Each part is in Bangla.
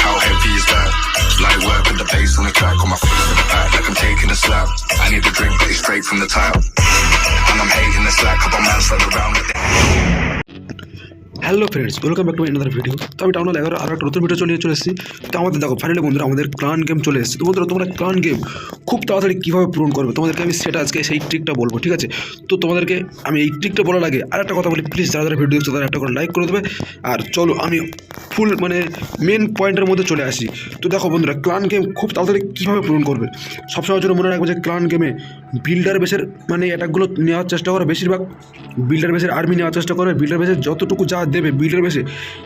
How heavy is that? Light work with the bass on the track, on my feet to the back, like I'm taking a slap. I need a drink, but it's straight from the tap. And I'm hating the slack, couple man stand around like hello friends welcome back to another video তো আমি টাউন এগারো, আর একটা নতুন ভিডিও চলে চলে এসেছি। তো আমাদের দেখো ফাইনালি বন্ধুরা আমাদের ক্লান গেম চলে এসেছে। তো বন্ধুরা, তোমরা ক্লান গেম খুব তাড়াতাড়ি কীভাবে পূরণ করবে? তোমাদেরকে আমি সেটা আজকে সেই ট্রিকটা বলব, ঠিক আছে? তো তোমাদেরকে আমি এই ট্রিকটা বলার আগে আর একটা কথা বলি। প্লিজ যারা যারা ভিডিও দেখছ, তারা একটা করে লাইক করে দেবে। আর চলো, আমি ফুল মানে মেন পয়েন্টের মধ্যে চলে আসি। তো দেখো বন্ধুরা ক্লান গেম খুব তাড়াতাড়ি কীভাবে পূরণ করবে? সবসময় জন্য মনে রাখবে যে ক্লান গেমে বিল্ডার বেসের মানে অ্যাটাকগুলো নেওয়ার চেষ্টা করে। বেশিরভাগ বিল্ডার বেসের আর্মি নেওয়ার চেষ্টা করে। বিল্ডার বেসের যতটুকু যা দেবে বিল্ডার বেশি,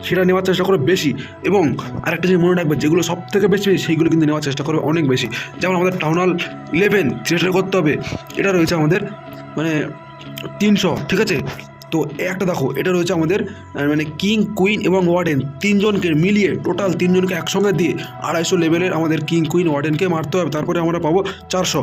সেটা নেওয়ার চেষ্টা করে বেশি। এবং আরেকটা জিনিস মনে রাখবে, যেগুলো সব থেকে বেশি, সেইগুলো কিন্তু নেওয়ার চেষ্টা করবে অনেক বেশি। যেমন আমাদের টাউনাল ইলেভেন থিয়েটার করতে হবে। এটা রয়েছে আমাদের মানে তিনশো, ঠিক আছে? তো একটা দেখো, এটা রয়েছে আমাদের মানে কিং কুইন এবং ওয়ার্ডেন তিনজনকে মিলিয়ে টোটাল তিনজনকে একসঙ্গে দিয়ে আড়াইশো লেভেলের আমাদের কিং কুইন ওয়ার্ডেনকে মারতে হবে। তারপরে আমরা পাবো চারশো।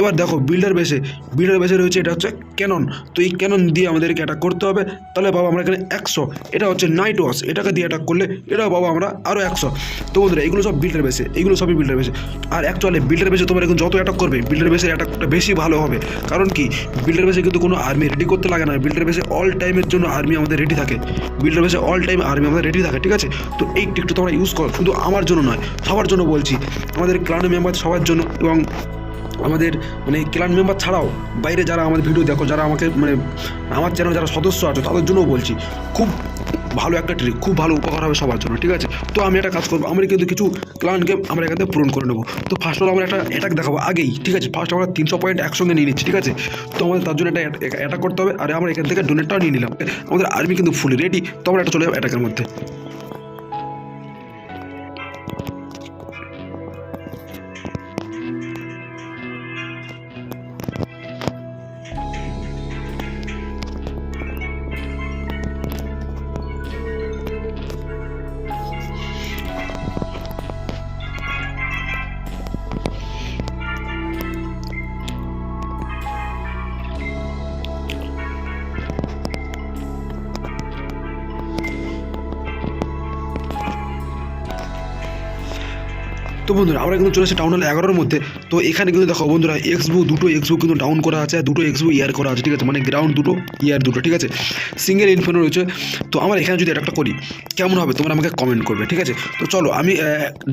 এবার দেখো বিল্ডার বেসে বিল্ডার বেসে রয়েছে, এটা হচ্ছে ক্যানন তো এই ক্যানন দিয়ে আমাদেরকে অ্যাটাক করতে হবে। তাহলে বাবা আমরা এখানে একশো। এটা হচ্ছে নাইট ওয়াশ এটাকে দিয়ে অ্যাটাক করলে এটাও বাবা আমরা আরও একশো। তো বন্ধুরা, এগুলো সব বিল্ডার বেসে এগুলো সবই বিল্ডার বেসে আর অ্যাকচুয়ালি বিল্ডার বেসে তোমরা এখন যত অ্যাটাক করবে বিল্ডার বেসে অ্যাটাকটা বেশি ভালো হবে। কারণ কি? বিল্ডার বেসে কিন্তু কোনো আর্মি রেডি করতে লাগে না। বিল্ডার বেসে অল টাইমের জন্য আর্মি আমাদের রেডি থাকে। বিল্ডার বেসে অল টাইম আর্মি আমাদের রেডি থাকে, ঠিক আছে? তো এই টিকটা তোমরা ইউজ করো, শুধু আমার জন্য নয়, সবার জন্য বলছি। আমাদের ক্লান মেম্বার সবার জন্য এবং আমাদের মানে ক্লান মেম্বার ছাড়াও বাইরে যারা আমাদের ভিডিও দেখো, যারা আমাকে মানে আমার চ্যানেল যারা সদস্য আছে, তাদের জন্যও বলছি। খুব ভালো একটা ট্রিক খুব ভালো উপকার হবে সবার জন্য, ঠিক আছে? তো আমি একটা কাজ করব, আমরা কিন্তু কিছু ক্লান গেম আমরা এখান থেকে পূরণ করে নেব। তো ফার্স্ট অল আমরা একটা অ্যাটাক দেখাবো আগেই, ঠিক আছে? ফার্স্ট আমরা তিনশো পয়েন্ট একসঙ্গে নিয়ে নিচ্ছি, ঠিক আছে? তো আমাদের তার জন্য একটা অ্যাটাক করতে হবে, আর আমরা এখান থেকে ডোনেটটাও নিয়ে নিলাম আমাদের আর্মি কিন্তু ফুল রেডি তো আমরা একটা চলে যাব অ্যাটাকের মধ্যে। তো বন্ধুরা আমরা কিন্তু চলে এসেছি টাউন হল এগারোর মধ্যে। তো এখানে কিন্তু দেখো বন্ধুরা এক্সবু দুটো এক্সবু কিন্তু ডাউন করা আছে দুটো এক্সবু ইয়ার করা আছে, ঠিক আছে? মানে গ্রাউন্ড দুটো ইয়ার দুটো, ঠিক আছে? সিঙ্গেল ইনফেনো রয়েছে। তো আমার এখানে যদি একটা করি, কেমন হবে? তোমরা আমাকে কমেন্ট করবে, ঠিক আছে? তো চলো, আমি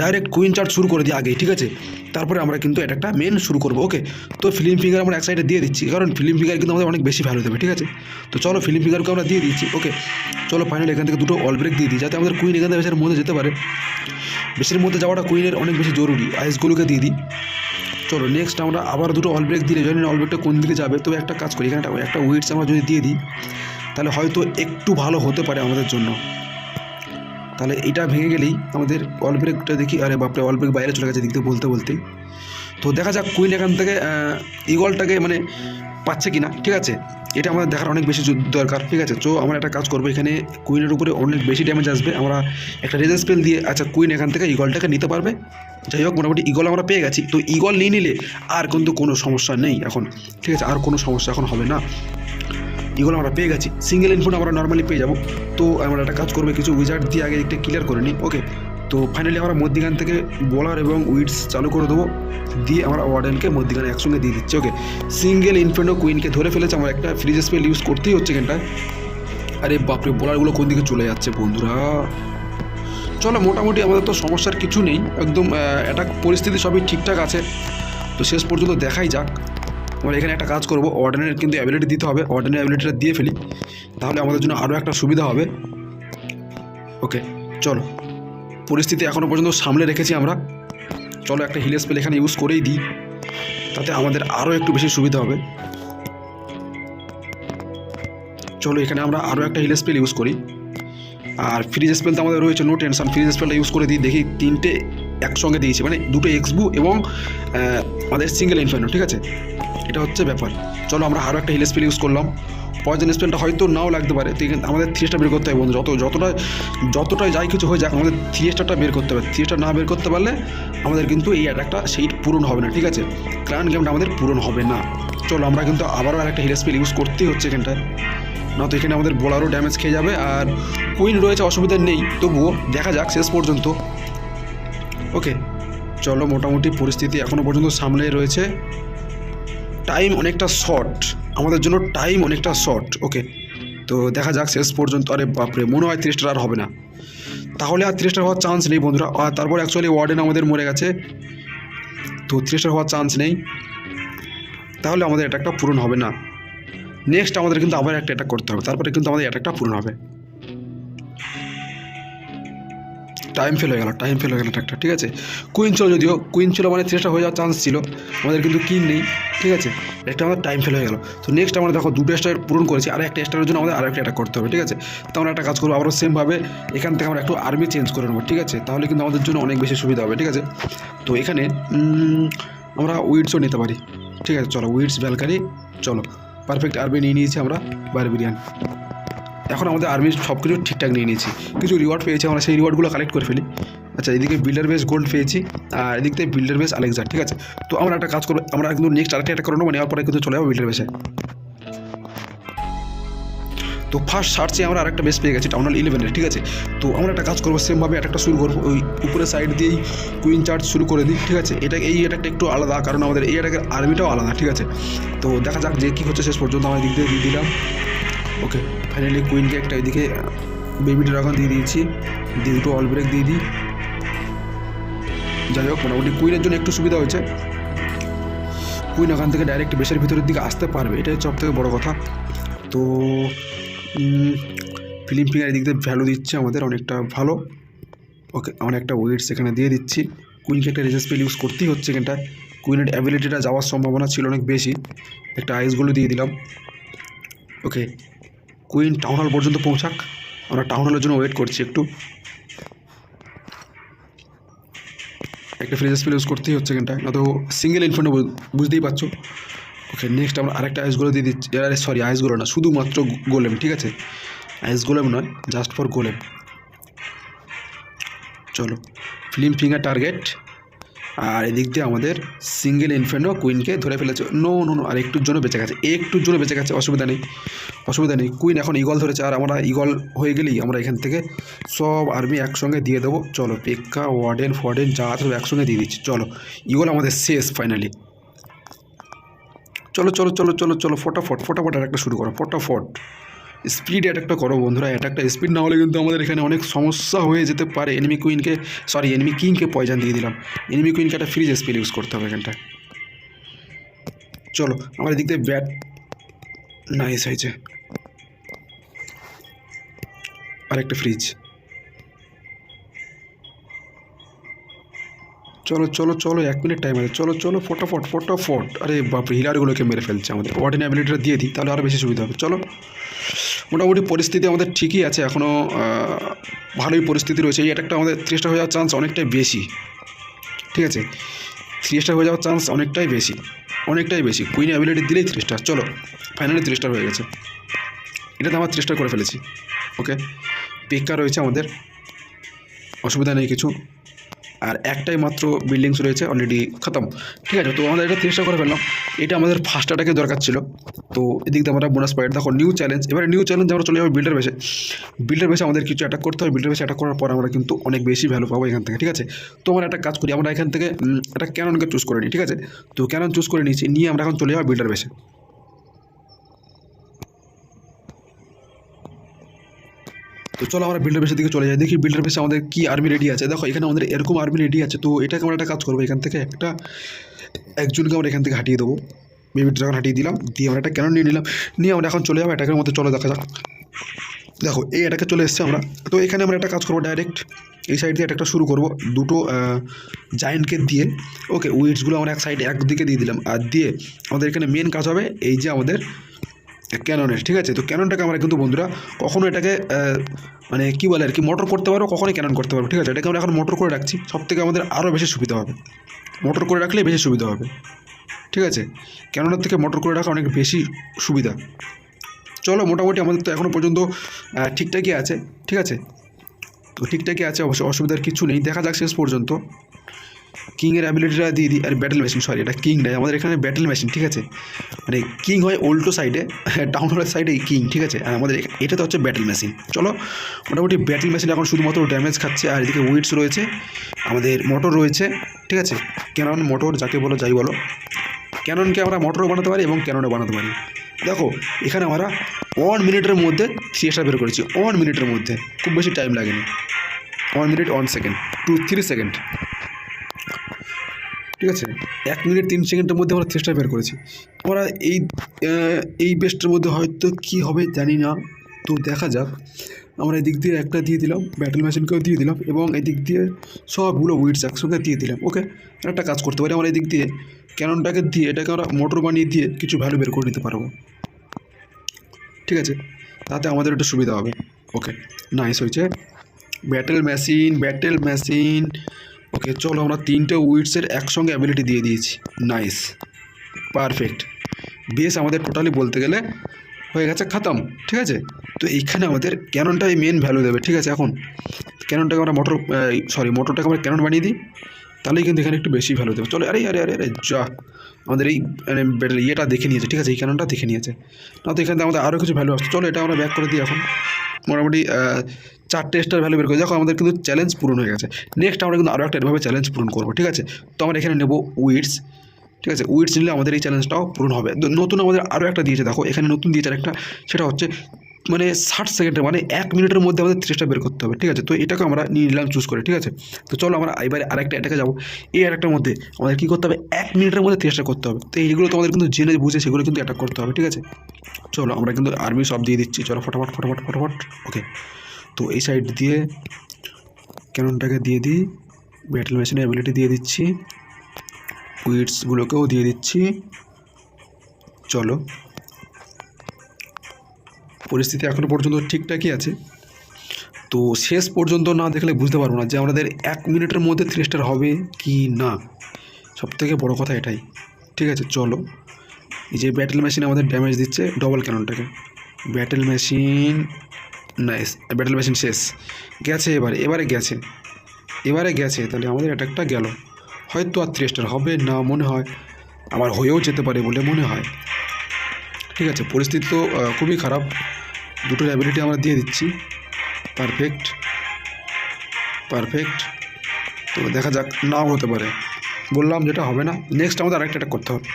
ডাইরেক্ট কুইন চার্ট শুরু করে দিই আগেই, ঠিক আছে? তারপরে আমরা কিন্তু এটা একটা মেন শুরু করব ওকে তো ফিল্ম ফিগার আমরা এক সাইডে দিয়ে দিচ্ছি, কারণ ফিল্ম ফিগার কিন্তু আমাদের অনেক বেশি ভ্যালু দেবে, ঠিক আছে? তো চলো ফিল্ম ফিগারকে আমরা দিয়ে দিচ্ছি ওকে চলো ফাইনাল এখান থেকে দুটো অল ব্রেক দিয়ে দিই, যাতে আমাদের কুইন এখান থেকে বেশের মধ্যে যেতে পারে। বেশির মধ্যে যাওয়াটা কুইনের অনেক বেশি জরুরি আইসগুলোকে দিয়ে দিই। চলো নেক্সট আমরা আবার দুটো অল ব্রেক দিলে, জানি না অল ব্রেকটা কোন দিকে যাবে। তো একটা কাজ করি, এখানে একটা- উইটস আমরা যদি দিয়ে দিই, তাহলে হয়তো একটু ভালো হতে পারে আমাদের জন্য। তাহলে এটা ভেঙে গেলেই আমাদের অল ব্রেকটা দেখি, আরে বাপরে অল ব্রেক বাইরে চলে গেছে দেখতে বলতে বলতেই। তো দেখা যাক কুইন এখান থেকে ইগলটাকে মানে পাচ্ছে কি না ঠিক আছে? এটা আমাদের দেখার অনেক বেশি দরকার, ঠিক আছে? তো আমরা একটা কাজ করব, এখানে কুইনের উপরে অনেক বেশি ড্যামেজ আসবে। আমরা একটা রেজার স্পেল দিয়ে আচ্ছা কুইন এখান থেকে ইগলটাকে নিতে পারবে? যাই হোক, মোটামুটি ইগল আমরা পেয়ে গেছি। তো ইগল নিয়ে নিলে আর কিন্তু কোনো সমস্যা নেই এখন, ঠিক আছে? আর কোনো সমস্যা এখন হবে না। ইগল আমরা পেয়ে গেছি। সিঙ্গেল ইনপুট আমরা নর্মালি পেয়ে যাব। তো আমরা একটা কাজ করব, কিছু উইজার্ড দিয়ে আগে একটা ক্লিয়ার করে নিই। ওকে তো ফাইনালি আমরা মধ্যিখান থেকে বোলার এবং উইডস চালু করে দেবো। দিয়ে আমরা ওয়ার্ডেনকে মধ্যিখানে একসঙ্গে দিয়ে দিচ্ছি ওকে সিঙ্গেল ইনফেন্ডো কুইনকে ধরে ফেলেছে, আমার একটা ফ্রিজ স্পেল ইউজ করতেই হচ্ছে এখানটায়। আরে বাপরে বোলারগুলো কোন দিকে চলে যাচ্ছে বন্ধুরা? চলো, মোটামুটি আমাদের তো সমস্যার কিছু নেই। একদম একটা পরিস্থিতি সবই ঠিকঠাক আছে। তো শেষ পর্যন্ত দেখাই যাক। আমরা এখানে একটা কাজ করব অর্ডানের কিন্তু অ্যাবিলিটি দিতে হবে। অর্ডানের অ্যাবিলিটিটা দিয়ে ফেলি। তাহলে আমাদের জন্য আরও একটা সুবিধা হবে। ওকে চলো। পরিস্থিতি এখনও পর্যন্ত সামলে রেখেছি আমরা। চলো একটা হিল স্পেল এখানে ইউজ করেই দিই। তাতে আমাদের আরও একটু বেশি সুবিধা হবে। চলো এখানে আমরা আরও একটা হিল স্পেল ইউজ করি। আর ফ্রিজ স্পেল তো আমাদের রয়েছে নো টেনশন ফ্রিজ স্পেলটা ইউজ করে দিই, দেখি তিনটে একসঙ্গে দিয়েছি। মানে দুটো এক্সবু এবং আমাদের সিঙ্গেল ইনফার্নো ঠিক আছে? এটা হচ্ছে ব্যাপার। চলো আমরা আরও একটা হিল স্পেল ইউজ করলাম। পয়জন স্পেলটা হয়তো নাও লাগতে পারে। তো এখানে আমাদের থ্রি বের করতে হবে বন্ধু। যত যতটা যতটাই যাই কিছু হয়ে যাক, আমাদের থ্রি স্টারটা বের করতে হবে। থ্রি না বের করতে পারলে আমাদের কিন্তু এই অ্যাটাকটা সেই পূরণ হবে না, ঠিক আছে? ক্রান গেমটা আমাদের পূরণ হবে না। চলো, আমরা কিন্তু আবারও একটা হিল স্পেল ইউজ করতেই হচ্ছে এখানটায়। না তো এখানে আমাদের বোলারও ড্যামেজ খেয়ে যাবে, আর কুইন রয়েছে, অসুবিধা নেই। তবুও দেখা যাক শেষ পর্যন্ত। ওকে, চলো, মোটামুটি পরিস্থিতি এখনও পর্যন্ত সামনে রয়েছে। টাইম অনেকটা শর্ট আমাদের জন্য টাইম অনেকটা শর্ট ওকে তো দেখা যাক শেষ পর্যন্ত, আরে বাপরে, মনে হয় তিরিশটা আর হবে না। তাহলে আর তিরিশটা হওয়ার চান্স নেই, বন্ধুরা। আর তারপর অ্যাকচুয়ালি ওয়ার্ডেন আমাদের মরে গেছে। তো তিরিশটা হওয়ার চান্স নেই। তাহলে আমাদের অ্যাটাকটা পূরণ হবে না। নেক্সট আমাদের কিন্তু আবার একটা অ্যাটাক করতে হবে। তারপরে কিন্তু আমাদের অ্যাটাকটা পূরণ হবে। টাইম ফেল হয়ে গেল টাইম ফেল হয়ে গেল একটা ঠিক আছে? কুইন ছিল যদিও কুইন ছিল মানে থ্রেসটা হয়ে যাওয়ার চান্স ছিল, আমাদের কিন্তু কিং নেই, ঠিক আছে? একটা আমাদের টাইম ফেল হয়ে গেল। তো নেক্সট আমরা দেখো, দুটো স্টার পূরণ করেছি, আর একটা স্টারের জন্য আমাদের আরেকটা অ্যাটাক করতে হবে, ঠিক আছে? তো আমরা একটা কাজ করব, আবারও সেমভাবে এখান থেকে আমরা একটু আর্মি চেঞ্জ করে নেব, ঠিক আছে? তাহলে কিন্তু আমাদের জন্য অনেক বেশি সুবিধা হবে, ঠিক আছে? তো এখানে আমরা উইডসও নিতে পারি, ঠিক আছে? চলো উইডস ভ্যালকারি চলো। পারফেক্ট আর্মি নিয়ে নিয়েছি আমরা বারবিরিয়ান এখন আমাদের আর্মি সব কিছু ঠিকঠাক নিয়ে নিয়েছি। কিছু রিওয়ার্ড পেয়েছি, আমরা সেই রিওয়ার্ডগুলো কালেক্ট করে ফেলি। আচ্ছা এদিকে বিল্ডার বেস গোল্ড পেয়েছি, আর এদিক থেকে বিল্ডার বেস আলেক্সার ঠিক আছে? তো আমরা একটা কাজ করব, আমরা কিন্তু নেক্সট আরেকটা একটা করে নেব নেওয়ার পরে কিন্তু চলে যাব বিল্ডার বেসে তো ফার্স্ট সার্চে আমরা আরেকটা বেস পেয়ে গেছি টাউন হল ইলেভেনের ঠিক আছে? তো আমরা একটা কাজ করব সেমভাবে একটা শুরু করব, ওই উপরে সাইড দিয়েই কুইন চার্জ শুরু করে দিই, ঠিক আছে? এটা, এই অ্যাটাকটা একটু আলাদা, কারণ আমাদের এই অ্যাটাকের আর্মিটাও আলাদা, ঠিক আছে? তো দেখা যাক যে কী হচ্ছে শেষ পর্যন্ত, আমরা দিক দিয়ে দিয়ে দিলাম। ওকে ফাইনালি কুইনকে একটা এদিকে বেবি ড্রাগন দিয়ে দিয়েছি। দিয়ে দুটো অল ব্রেক দিয়ে দিই। যাই হোক, মোটামুটি কুইনের জন্য একটু সুবিধা হয়েছে। কুইন ওখান থেকে ডাইরেক্ট বেসের ভিতরের দিকে আসতে পারবে, এটাই সব থেকে বড়ো কথা। তো ফিল্ম ফিঙ্গার এদিক দিয়ে ভ্যালু দিচ্ছে আমাদের অনেকটা ভালো। ওকে একটা ওয়েটস এখানে দিয়ে দিচ্ছি। কুইনকে একটা রেজেস পেল ইউজ করতেই হচ্ছে এখানটা কুইনের অ্যাবিলিটিটা যাওয়ার সম্ভাবনা ছিল অনেক বেশি। একটা আইসগুলো দিয়ে দিলাম। ওকে কুইন টাউন হল পর্যন্ত পৌঁছাক। আমরা টাউন হলের জন্য ওয়েট করছি একটু। একটা ফ্রিজ স্পেল ইউজ করতেই হচ্ছে এখানটা না তো সিঙ্গেল ইনফ্যান্ট বুঝতেই পারছ। ওকে নেক্সট আমরা আরেকটা আইসগুলো দিয়ে দিচ্ছি। আরে সরি আইসগুলো না, শুধুমাত্র গোলেম, ঠিক আছে? আইস নয় জাস্ট ফর গোলেম। চলো ফিল্ম ফিঙ্গার টার্গেট আর এদিক দিয়ে আমাদের সিঙ্গেল ইনফেন্টও কুইনকে ধরে ফেলেছে। নো নো নো আর একটুর জন্য বেঁচে গেছে। একটুর জন্য বেঁচে গেছে, অসুবিধা নেই। অসুবিধা নেই। কুইন এখন ইগল ধরেছে, আর আমরা ইগল হয়ে গেলেই আমরা এখান থেকে সব আর্মি একসঙ্গে দিয়ে দেবো। চলো পেক্কা ওয়ার্ডেন ফোয়ার্ডেন যা সব একসঙ্গে দিয়ে দিচ্ছি। চলো ইগল আমাদের শেষ ফাইনালি চলো চলো চলো চলো চলো, ফটাফট ফটাফট আর একটা শুরু করো। ফটাফট। স্পিড অ্যাটাকটা করো বন্ধুরা অ্যাটাকটা স্পিড না হলে কিন্তু আমাদের এখানে অনেক সমস্যা হয়ে যেতে পারে। এনিমি কুইনকে সরি এনিমি কিংকে পয়জন দিয়ে দিলাম। এনিমি কুইনকে একটা ফ্রিজ স্পিড ইউজ করতে হবে এখানটায়। চলো, আমার এদিক দিয়ে ব্যাট নাইস হয়েছে। আরেকটা ফ্রিজ চলো চলো চলো, এক মিনিট টাইম আছে। চলো চলো, ফটাফট ফটাফট। আরে বাপরে হিলারগুলোকে মেরে ফেলছে আমাদের। ওয়ার্ডেন অ্যাবিলিটিটা দিয়ে দিই, তাহলে আরও বেশি সুবিধা হবে। চলো। মোটামুটি পরিস্থিতি আমাদের ঠিকই আছে এখনও ভালোই পরিস্থিতি রয়েছে। এই একটা আমাদের থ্রি স্টার হয়ে যাওয়ার চান্স অনেকটাই বেশি। ঠিক আছে? থ্রি স্টার হয়ে যাওয়ার চান্স অনেকটাই বেশি। অনেকটাই বেশি। কুইন অ্যাবিলিটি দিলেই থ্রি স্টার চলো ফাইনালি থ্রি স্টার হয়ে গেছে। এটাতে আমার থ্রি স্টার করে ফেলেছি। ওকে পিক্কা রয়েছে আমাদের। অসুবিধা নেই কিছু। আর একটাই মাত্র বিল্ডিংস রয়েছে অলরেডি খতম। ঠিক আছে, তো আমাদের এটা তিরিশটা করে ফেললাম। এটা আমাদের ফার্স্ট অ্যাটাকে দরকার ছিল। তো এদিক দিয়ে আমরা বোনাস পয়েন্ট দেখো নিউ চ্যালেঞ্জ এবারে নিউ চ্যালেঞ্জ আমরা চলে যাব বিল্ডার বেসে বিল্ডার বেসে আমাদের কিছু অ্যাটাক করতে হবে। বিল্ডার বেসে অ্যাটাক করার পর আমরা কিন্তু অনেক বেশি ভ্যালু পাবো এখান থেকে, ঠিক আছে? তো আমরা একটা কাজ করি। আমরা এখান থেকে একটা ক্যাননকে চুজ করে নিই, ঠিক আছে? তো ক্যানন চুজ করে নিয়েছি। নিয়ে আমরা এখন চলে যাব বিল্ডার বেসে তো চলো আমরা বিল্ডার বেসের দিকে চলে যাই। দেখি বিল্ডার বেসে আমাদের কি আর্মি রেডি আছে। দেখো, এখানে আমাদের এরকম আর্মি রেডি আছে, তো এটাকে আমরা একটা কাজ করব? এখান থেকে একটা, একজনকে আমরা এখান থেকে হাঁটিয়ে দেবো। বেবি ড্রাগন হাঁটিয়ে দিলাম, দিয়ে আমরা একটা কেন নিয়ে নিলাম? নিয়ে আমরা এখন চলে যাব এটাকের মধ্যে। চলো, দেখা যাক। দেখো, এই এটাকে চলে এসছে আমরা। তো এখানে আমরা একটা কাজ করব ডাইরেক্ট এই সাইড দিয়ে একটা শুরু করব। দুটো জায়েন্টকে দিয়ে। ওকে উইডসগুলো আমরা এক সাইডে একদিকে দিয়ে দিলাম। আর দিয়ে আমাদের এখানে মেন কাজ হবে, এই যে আমাদের ক্যাননের ঠিক আছে? তো ক্যাননটাকে আমরা কিন্তু বন্ধুরা কখনো এটাকে মানে কী বলে আর কি মোটর করতে পারব, কখনোই ক্যানন করতে পারব, ঠিক আছে? এটাকে আমরা এখন মোটর করে রাখছি সব থেকে আমাদের আরও বেশি সুবিধা হবে। মোটর করে রাখলে বেশি সুবিধা হবে, ঠিক আছে? ক্যাননের থেকে মোটর করে রাখা অনেক বেশি সুবিধা। চলো, মোটামুটি আমাদের তো এখনও পর্যন্ত ঠিকঠাকই আছে, ঠিক আছে? তো ঠিকঠাকই আছে, অবশ্য অসুবিধার কিছু নেই, দেখা যাক শেষ পর্যন্ত। কিংয়ের অ্যাবিলিটিটা দিয়ে দিই। আর ব্যাটেল মেশিন সরি এটা কিং আমাদের এখানে ব্যাটেল মেশিন ঠিক আছে? মানে কিং হয় উল্টো সাইডে ডাউন হলের সাইডে কিং ঠিক আছে? আর আমাদের এটা তো হচ্ছে ব্যাটেল মেশিন চলো, মোটামুটি ব্যাটেল মেশিন এখন শুধুমাত্র ড্যামেজ খাচ্ছে, আর এদিকে উইটস রয়েছে, আমাদের মোটর রয়েছে, ঠিক আছে? ক্যানন মোটর যাকে বলো, যাই বলো। ক্যাননকে আমরা মোটরও বানাতে পারি এবং ক্যাননও বানাতে পারি। দেখো, এখানে আমরা ওয়ান মিনিটের মধ্যে থ্রি স্টার বের করেছি। ওয়ান মিনিটের মধ্যে। খুব বেশি টাইম লাগেনি। One minute one second two three second ঠিক আছে? এক মিনিট তিন সেকেন্ডের মধ্যে আমরা স্টার বের করেছি। আমরা এই এই বেস্টের মধ্যে হয়তো কি হবে জানি না। তো দেখা যাক। আমরা এই দিক দিয়ে একটা দিয়ে দিলাম ব্যাটেল মেশিনকেও দিয়ে দিলাম এবং এদিক দিয়ে সবগুলো উইটস একসঙ্গে দিয়ে দিলাম ওকে একটা কাজ করতে পারি আমরা এই দিক দিয়ে। ক্যাননটাকে দিয়ে এটাকে আমরা মোটর বানিয়ে দিয়ে কিছু ভ্যালু বের করে নিতে পারব। ঠিক আছে? তাতে আমাদের একটু সুবিধা হবে ওকে নাইস হয়েছে। Battle machine battle machine okay, চলো আমরা তিনটে উইটসের একসঙ্গে অ্যাবিলিটি দিয়ে দিয়েছি। নাইস পারফেক্ট বেশ, আমাদের টোটালি বলতে গেলে হয়ে গেছে খাতাম, ঠিক আছে? তো এইখানে আমাদের ক্যাননটাই মেন ভ্যালু দেবে, ঠিক আছে, এখন? ক্যাননটাকে আমরা মোটর সরি মোটরটাকে আমরা ক্যানন বানিয়ে দিই। তাহলেই কিন্তু এখানে একটু বেশি ভ্যালু দেবে। চলো, আরে আরে আরে আরে, যা। আমাদের এই মানে ইয়েটা দেখে নিয়েছে, ঠিক আছে? এই ক্যাননটা দেখে নিয়েছে। না, তো এখানে আমাদের আরও কিছু ভ্যালু আসছে। চলো, এটা আমরা ব্যাক করে দিই এখন। মোটামুটি চারটে স্টার ভ্যালু বের করে দেখো, আমাদের কিন্তু চ্যালেঞ্জ পূরণ হয়ে গেছে। নেক্সট আমরা কিন্তু আরও একটা এভাবে চ্যালেঞ্জ পূরণ করব, ঠিক আছে? তো আমরা এখানে নেব উইটস ঠিক আছে? উইটস নিলে আমাদের এই চ্যালেঞ্জটাও পূরণ হবে। নতুন আমাদের আরও একটা দিয়েছে। দেখো, এখানে নতুন দিয়েছে একটা সেটা হচ্ছে মানে ষাট সেকেন্ডের মানে এক মিনিটের মধ্যে আমাদের ত্রিশটা বের করতে হবে, ঠিক আছে? তো এটাকে আমরা নিয়ে নিলাম চুজ করে, ঠিক আছে? তো চলো আমরা এবারে আরেকটা এটাকে যাব। এই আরেকটার মধ্যে আমাদের কী করতে হবে? এক মিনিটের মধ্যে ত্রিশটা করতে হবে। তো এইগুলো তোমাদের কিন্তু জেনে বুঝে সেগুলো কিন্তু অ্যাটাক করতে হবে, ঠিক আছে? চলো আমরা কিন্তু আর্মি সব দিয়ে দিচ্ছি। চলো ফটাফট ফটাফট ফটাফট। ওকে তো এই সাইড দিয়ে ক্যাননটাকে দিয়ে দিই। ব্যাটেল মেশিনের অ্যাবিলিটি দিয়ে দিচ্ছি। উইটসগুলোকেও দিয়ে দিচ্ছি। চলো। পরিস্থিতি এখনও পর্যন্ত ঠিকঠাকই আছে। তো শেষ পর্যন্ত না দেখলে বুঝতে পারব না যে আমাদের এক মিনিটের মধ্যে থ্রি স্টার হবে কি না। সব থেকে বড়ো কথা এটাই। ঠিক আছে, চলো। এই যে ব্যাটেল মেশিন আমাদের ড্যামেজ দিচ্ছে double ক্যাননটাকে battle machine nice battle machine শেষ। গেছে এবারে এবারে গেছে। এবারে গেছে, তাহলে আমাদের অ্যাটাকটা গেল। হয়তো আর থ্রি স্টার হবে না মনে হয়। আবার হয়েও যেতে পারে বলে মনে হয়। ঠিক আছে, পরিস্থিতি তো খুবই খারাপ। দুটোর অ্যাবিলিটি আমরা দিয়ে দিচ্ছি। পারফেক্ট পারফেক্ট তো দেখা যাক, নাও হতে পারে। বললাম যেটা হবে না নেক্সট আমাদের আরেকটা অ্যাটাক করতে হবে।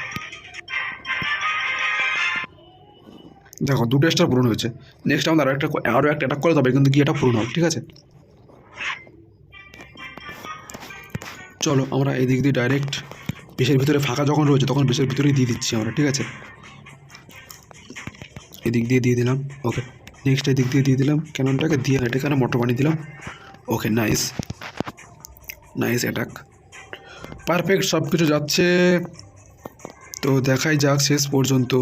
দেখো, দুটো স্টার পূরণ হয়েছে। নেক্সট আমাদের আরও একটা আরও একটা অ্যাটাক করে তবে কিন্তু কি এটা পূরণ হবে, ঠিক আছে? চলো, আমরা এই দিক দিয়ে ডাইরেক্ট বেশের ভিতরে ফাঁকা যখন রয়েছে, তখন বেশের ভিতরেই দিয়ে দিচ্ছি আমরা, ঠিক আছে? এদিক দিয়ে দিয়ে দিলাম ওকে নেক্সট এদিক দিয়ে দিয়ে দিলাম ক্যাননটাকে, দিয়ে এটাকে এখানে মোটর বানিয়ে দিলাম। Okay nice nice attack perfect সব কিছু যাচ্ছে। তো দেখাই যাক শেষ পর্যন্ত।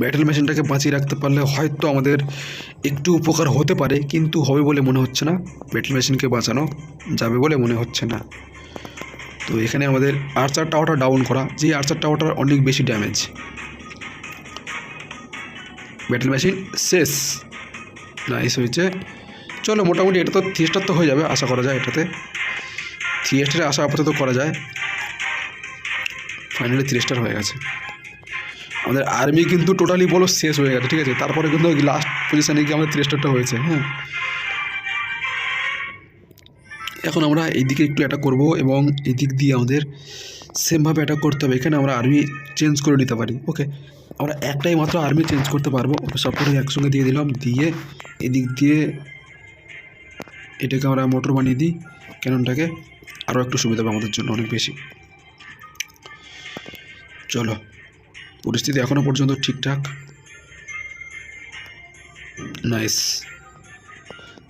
ব্যাটেল মেশিনটাকে বাঁচিয়ে রাখতে পারলে হয়তো আমাদের একটু উপকার হতে পারে, কিন্তু হবে বলে মনে হচ্ছে না। ব্যাটেল মেশিনকে বাঁচানো যাবে বলে মনে হচ্ছে না। তো এখানে আমাদের আর্চার টাওয়ারটা ডাউন করা। যে আর্চার টাওয়ারটার অনেক বেশি ড্যামেজ ব্যাটেল মেশিন শেষ নাইস হয়েছে। চলো, মোটামুটি এটা তো থ্রি স্টার তো হয়ে যাবে, আশা করা যায় এটাতে। থ্রি স্টারে আশা আপাতত করা যায়। ফাইনালি থ্রি স্টার হয়ে গেছে। আমাদের আর্মি কিন্তু টোটালি বলো শেষ হয়ে গেছে, ঠিক আছে? তারপরে কিন্তু লাস্ট পজিশানে গিয়ে আমাদের থ্রি স্টারটা হয়েছে হ্যাঁ? এখন আমরা এই দিকে একটু অ্যাটাক করব এবং এই দিক দিয়ে আমাদের সেমভাবে অ্যাটাক করতে হবে। এখানে আমরা আর্মি চেঞ্জ করে নিতে পারি ওকে আমরা একটাই মাত্র আর্মি চেঞ্জ করতে পারব। সবকটা একসঙ্গে দিয়ে দিলাম, দিয়ে এদিক দিয়ে এটাকে আমরা মোটর বানিয়ে দিই ক্যাননটাকে আরও একটু সুবিধা হবে আমাদের জন্য, অনেক বেশি। চলো, পরিস্থিতি এখনও পর্যন্ত ঠিকঠাক। নাইস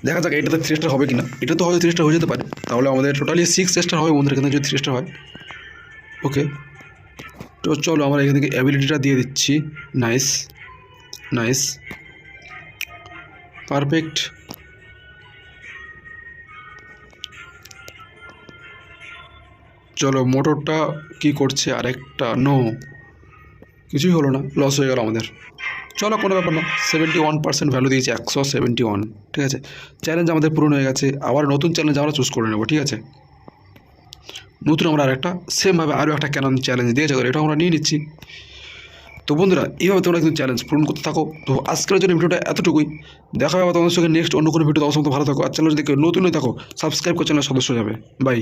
দেখা যাক, এটাতে থ্রি স্টার হবে কিনা। এটা তো হয়তো থ্রি স্টার হয়ে যেতে পারে। তাহলে আমাদের টোটালি সিক্স স্টার হবে বন্ধুরা, এখানে যদি থ্রি স্টার হয়। ওকে তো চলো আমরা এখান থেকে অ্যাবিলিটিটা দিয়ে দিচ্ছি। নাইস নাইস পারফেক্ট চলো মোটরটা কি করছে আরেকটা? নো কিছুই হলো না লস হয়ে গেল আমাদের। চলো কোনো ব্যাপার না সেভেন্টি ওয়ান পার্সেন্ট ভ্যালু দিয়েছে, একশো সেভেন্টি ওয়ান ঠিক আছে? চ্যালেঞ্জ আমাদের পূরণ হয়ে গেছে, আবার নতুন চ্যালেঞ্জ আমরা চুজ করে নেব, ঠিক আছে? নতুন আমরা আরেকটা সেমভাবে আরও একটা ক্যানন চ্যালেঞ্জ দিয়েছে এটা আমরা নিয়ে নিচ্ছি। তো বন্ধুরা, এইভাবে তোমরা কিন্তু চ্যালেঞ্জ পূরণ করতে থাকো। তো আজকের জন্য ভিডিওটা এতটুকুই। দেখা হবে তোমাদের সঙ্গে নেক্সট অন্য কোনো ভিডিও তোমার সঙ্গে ভালো থাকো। আর চ্যানেল যদি নতুন থাকো সাবস্ক্রাইব করে চ্যানেল সদস্য যাবে। বাই